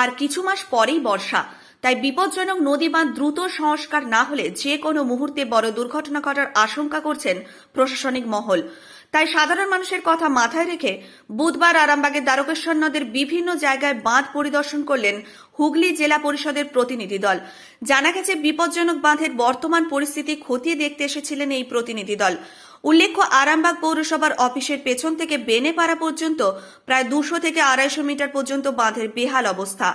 আর কিছু মাস পরেই বর্ষা। তাই বিপজ্জনক নদী বাঁধ দ্রুত সংস্কার না হলে যে কোনো মুহূর্তে বড় দুর্ঘটনা ঘটার আশঙ্কা করছেন প্রশাসনিক মহল। তাই সাধারণ মানুষের কথা মাথায় রেখে বুধবার আরামবাগের দ্বারকেশ্বর নদের বিভিন্ন জায়গায় বাঁধ পরিদর্শন করলেন হুগলি জেলা পরিষদের প্রতিনিধি দল। জানা গেছে, বিপজ্জনক বাঁধের বর্তমান পরিস্থিতি খতিয়ে দেখতে এসেছিলেন এই প্রতিনিধি দল। উল্লেখ্য, আরামবাগ পৌরসভার অফিসের পেছন থেকে বেনেপাড়া পর্যন্ত প্রায় দুশো থেকে আড়াইশো মিটার পর্যন্ত বাঁধের বেহাল অবস্থা।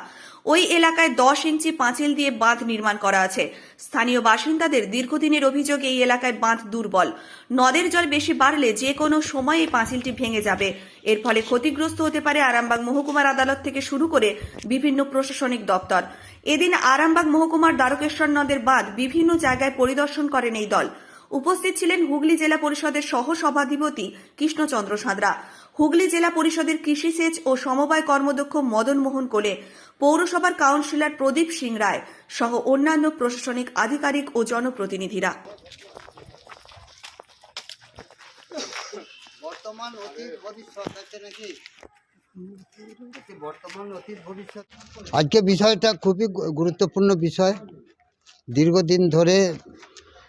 ওই এলাকায় দশ ইঞ্চি পাঁচিল দিয়ে বাঁধ নির্মাণ করা আছে। স্থানীয় বাসিন্দাদের দীর্ঘদিনের অভিযোগ, এই এলাকায় বাঁধ দুর্বল। নদের জল বেশি বাড়লে যে কোনো সময় এই পাঁচিলটি ভেঙে যাবে। এর ফলে ক্ষতিগ্রস্ত হতে পারে আরামবাগ মহকুমার আদালত থেকে শুরু করে বিভিন্ন প্রশাসনিক দপ্তর। এদিন আরামবাগ মহকুমার দ্বারকেশ্বর নদের বাঁধ বিভিন্ন জায়গায় পরিদর্শন করেন এই দল। উপস্থিত ছিলেন হুগলি জেলা পরিষদের সহ সভাধিপতি কৃষ্ণচন্দ্র সাঁতরা। হুগলি জেলা পরিষদের কৃষি সেচ ও সমবায় কর্মদক্ষ মদন মোহন কোলে পৌরসভার কাউন্সিলর প্রদীপ সিং রায় সহ অন্যান্য প্রশাসনিক আধিকারিক ও জনপ্রতিনিধিরা। বর্তমান অতীত ভবিষ্যৎ আছে নাকি? একটি বর্তমান অতীত ভবিষ্যৎ আজকে বিষয়টা খুবই গুরুত্বপূর্ণ বিষয়। দীর্ঘদিন ধরে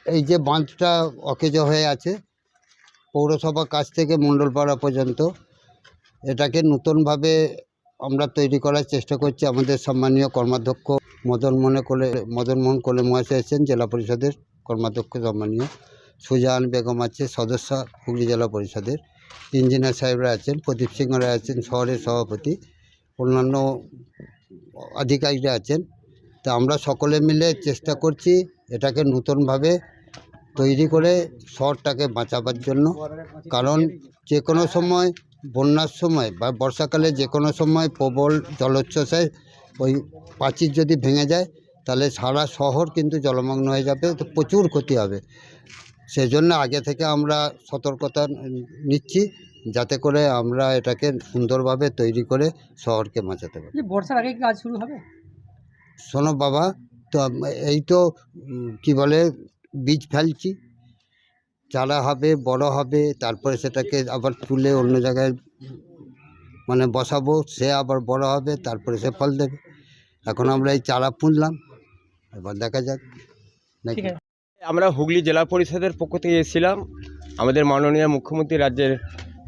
এই যে বাঁধটা অকেজ হয়ে আছে পৌরসভা কাছ থেকে মণ্ডলপাড়া পর্যন্ত। এটাকে নতুনভাবে আমরা তৈরি করার চেষ্টা করছি। আমাদের সম্মানীয় কর্মাধ্যক্ষ মদন মনে কোলে, মদন মোহন কোলে মহাশয় এসেছেন, জেলা পরিষদের কর্মাধ্যক্ষ সম্মানীয়। সুজান বেগম আছে, সদস্য, হুগলি জেলা পরিষদের। ইঞ্জিনিয়ার সাহেবরা আছেন, প্রদীপ সিং রায় আছেন, শহরের সভাপতি। অন্যান্য আধিকারিকরা আছেন। তা আমরা সকলে মিলে চেষ্টা করছি এটাকে নতুনভাবে তৈরি করে শহরটাকে বাঁচাবার জন্য। কারণ যে কোনো সময় বন্যার সময় বা বর্ষাকালে যে কোনো সময় প্রবল জলোচ্ছ্বাসে ওই প্রাচীর যদি ভেঙে যায় তাহলে সারা শহর কিন্তু জলমগ্ন হয়ে যাবে তো প্রচুর ক্ষতি হবে। সেই জন্য আগে থেকে আমরা সতর্কতা নিচ্ছি যাতে করে আমরা এটাকে সুন্দরভাবে তৈরি করে শহরকে বাঁচাতে পারি। বর্ষার আগে কাজ শুরু হবে? শোনো বাবা তো এই তো কি বলে বীজ ফেলছি। চারা হবে, বড় হবে, তারপরে সেটাকে আবার তুলে অন্য জায়গায় মানে বসাবো, সে আবার বড় হবে, তারপরে সে ফল দেবে। এখন আমরা এই চারা পুঁতলাম, এবার দেখা যাক, নাকি আমরা হুগলি জেলা পরিষদের পক্ষ থেকে এসেছিলাম। আমাদের মাননীয় মুখ্যমন্ত্রী, রাজ্যের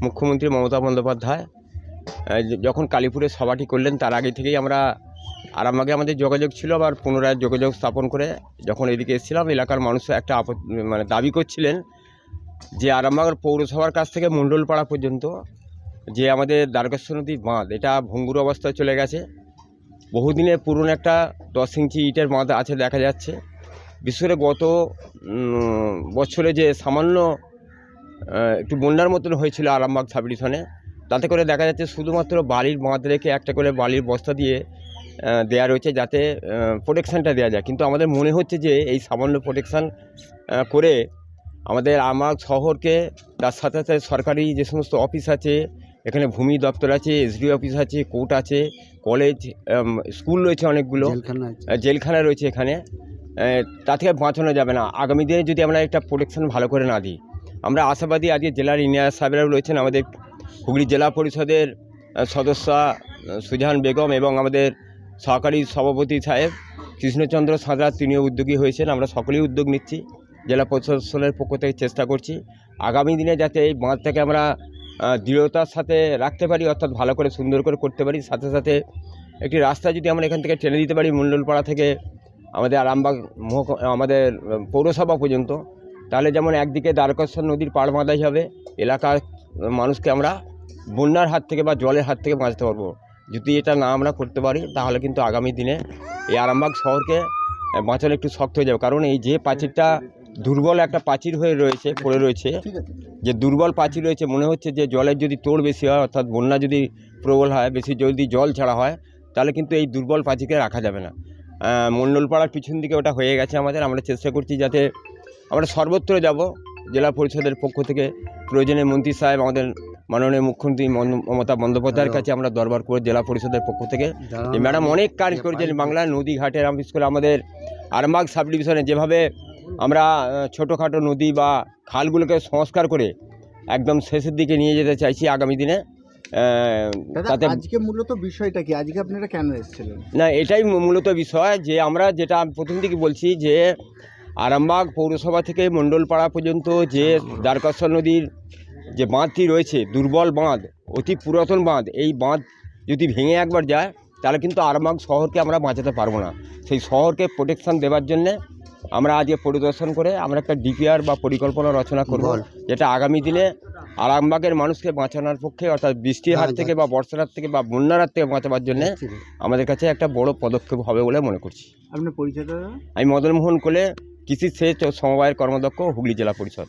মুখ্যমন্ত্রী মমতা বন্দ্যোপাধ্যায়। যখন কালীপুরে সভাটি করলেন, তার আগে থেকেই আমরা আরামবাগে আমাদের যোগাযোগ ছিল, আবার পুনরায় যোগাযোগ স্থাপন করে যখন এদিকে এসেছিলাম, এলাকার মানুষ একটা আপত- মানে দাবি করছিলেন যে আরামবাগের পৌরসভার কাছ থেকে মণ্ডলপাড়া পর্যন্ত যে আমাদের দ্বারকেশ্বর নদীর বাঁধ, এটা ভঙ্গুর অবস্থায় চলে গেছে। বহুদিনের পুরনো একটা দশ ইঞ্চি ইটের বাঁধ আছে দেখা যাচ্ছে। বিশেষ গত বছরে যে সামান্য একটু বন্যার মতন হয়েছিল আরামবাগ সাবডিশনে তাতে করে দেখা যাচ্ছে শুধুমাত্র বালির বাঁধ রেখে একটা করে বালির বস্তা দিয়ে দেয়া রয়েছে যাতে প্রোটেকশানটা দেওয়া যায়। কিন্তু আমাদের মনে হচ্ছে যে এই সামান্য প্রোটেকশান করে আমাদের আমার শহরকে তার সাথে সাথে সরকারি যে সমস্ত অফিস আছে এখানে ভূমি দপ্তর আছে এসডি অফিস আছে কোর্ট আছে কলেজ স্কুল রয়েছে অনেকগুলো। জেলখানা রয়েছে এখানে। তা থেকে বাঁচানো যাবে না। আগামী দিনে যদি আমরা একটা প্রোটেকশন ভালো করে না দিই আমরা আশাবাদী আজকে জেলার ইঞ্জিনিয়ার সাহেবরাও রয়েছেন আমাদের হুগলি জেলা পরিষদের সদস্য সুজাহান বেগম এবং আমাদের সহকারী সভাপতি সাহেব কৃষ্ণচন্দ্র সাঁতরা তিনিও উদ্যোগী হয়েছেন। আমরা সকলেই উদ্যোগ নিচ্ছি। জেলা প্রশাসনের পক্ষ থেকে চেষ্টা করছি। আগামী দিনে যাতে এই বাঁধটাকে আমরা দৃঢ়তার সাথে রাখতে পারি, অর্থাৎ ভালো করে সুন্দর করে করতে পারি, সাথে সাথে একটি রাস্তা যদি আমরা এখান থেকে টেনে দিতে পারি মণ্ডলপাড়া থেকে আমাদের আরামবাগ মহক আমাদের পৌরসভা পর্যন্ত, তাহলে যেমন একদিকে দ্বারকেশ্বর নদীর পাড় বাঁধাই হবে, এলাকার মানুষকে আমরা বন্যার হাত থেকে বা জলের হাত থেকে বাঁচতে পারব। যদি এটা না আমরা করতে পারি, তাহলে কিন্তু আগামী দিনে এই আরামবাগ শহরকে বাঁচানো একটু শক্ত হয়ে যাবে। কারণ এই যে প্রাচীরটা দুর্বল একটা প্রাচীর হয়ে রয়েছে, পড়ে রয়েছে, যে দুর্বল প্রাচীর রয়েছে, মনে হচ্ছে যে জলের যদি তোড় বেশি হয়, অর্থাৎ বন্যা যদি প্রবল হয়, বেশি যদি জল ছাড়া হয়, তাহলে কিন্তু এই দুর্বল প্রাচীরকে রাখা যাবে না। মণ্ডলপাড়ার পিছন দিকে ওটা হয়ে গেছে আমাদের। আমরা চেষ্টা করছি যাতে আমরা সর্বত্র যাব, জেলা পরিষদের পক্ষ থেকে। প্রয়োজনে মন্ত্রী সাহেব আমাদের মাননীয় মুখ্যমন্ত্রী মম- মমতা বন্দ্যোপাধ্যায়ের কাছে আমরা দরবার করে জেলা পরিষদের পক্ষ থেকে যে ম্যাডাম অনেক কাজ করেছেন বাংলার নদী ঘাটের আমি বিশেষ করে আমাদের আরামবাগ সাব ডিভিশনে যেভাবে আমরা ছোটোখাটো নদী বা খালগুলোকে সংস্কার করে একদম শেষের দিকে নিয়ে যেতে চাইছি আগামী দিনে তাতে আজকে মূলত বিষয়টা কি? আজকে আপনারা কেন এসেছিলেন? না এটাই মূলত বিষয় যে আমরা যেটা প্রথম থেকে বলছি যে আরামবাগ পৌরসভা থেকে মণ্ডলপাড়া পর্যন্ত যে দ্বারকাশ্বর নদীর যে বাঁধটি রয়েছে দুর্বল বাঁধ অতি পুরাতন বাঁধ এই বাঁধ যদি ভেঙে একবার যায় তাহলে কিন্তু আরামবাগ শহরকে আমরা বাঁচাতে পারব না। সেই শহরকে প্রোটেকশন দেওয়ার জন্যে আমরা আজকে পরিদর্শন করে আমরা একটা ডিপিআর বা পরিকল্পনা রচনা করব যেটা আগামী দিনে আরামবাগের মানুষকে বাঁচানোর পক্ষে অর্থাৎ বৃষ্টির হাত হ্যাঁ, থেকে বা বর্ষার হাত থেকে বা বন্যার হাত থেকে বাঁচাবার জন্যে আমাদের কাছে একটা বড় পদক্ষেপ হবে বলে মনে করছি। আপনার পরিচয়টা দাদা? আমি মদনমোহন কোলে কৃষি সেচ ও সমবায়ের কর্মদক্ষ হুগলি জেলা পরিষদ।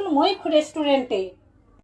মৈখ রেস্টুরেন্টে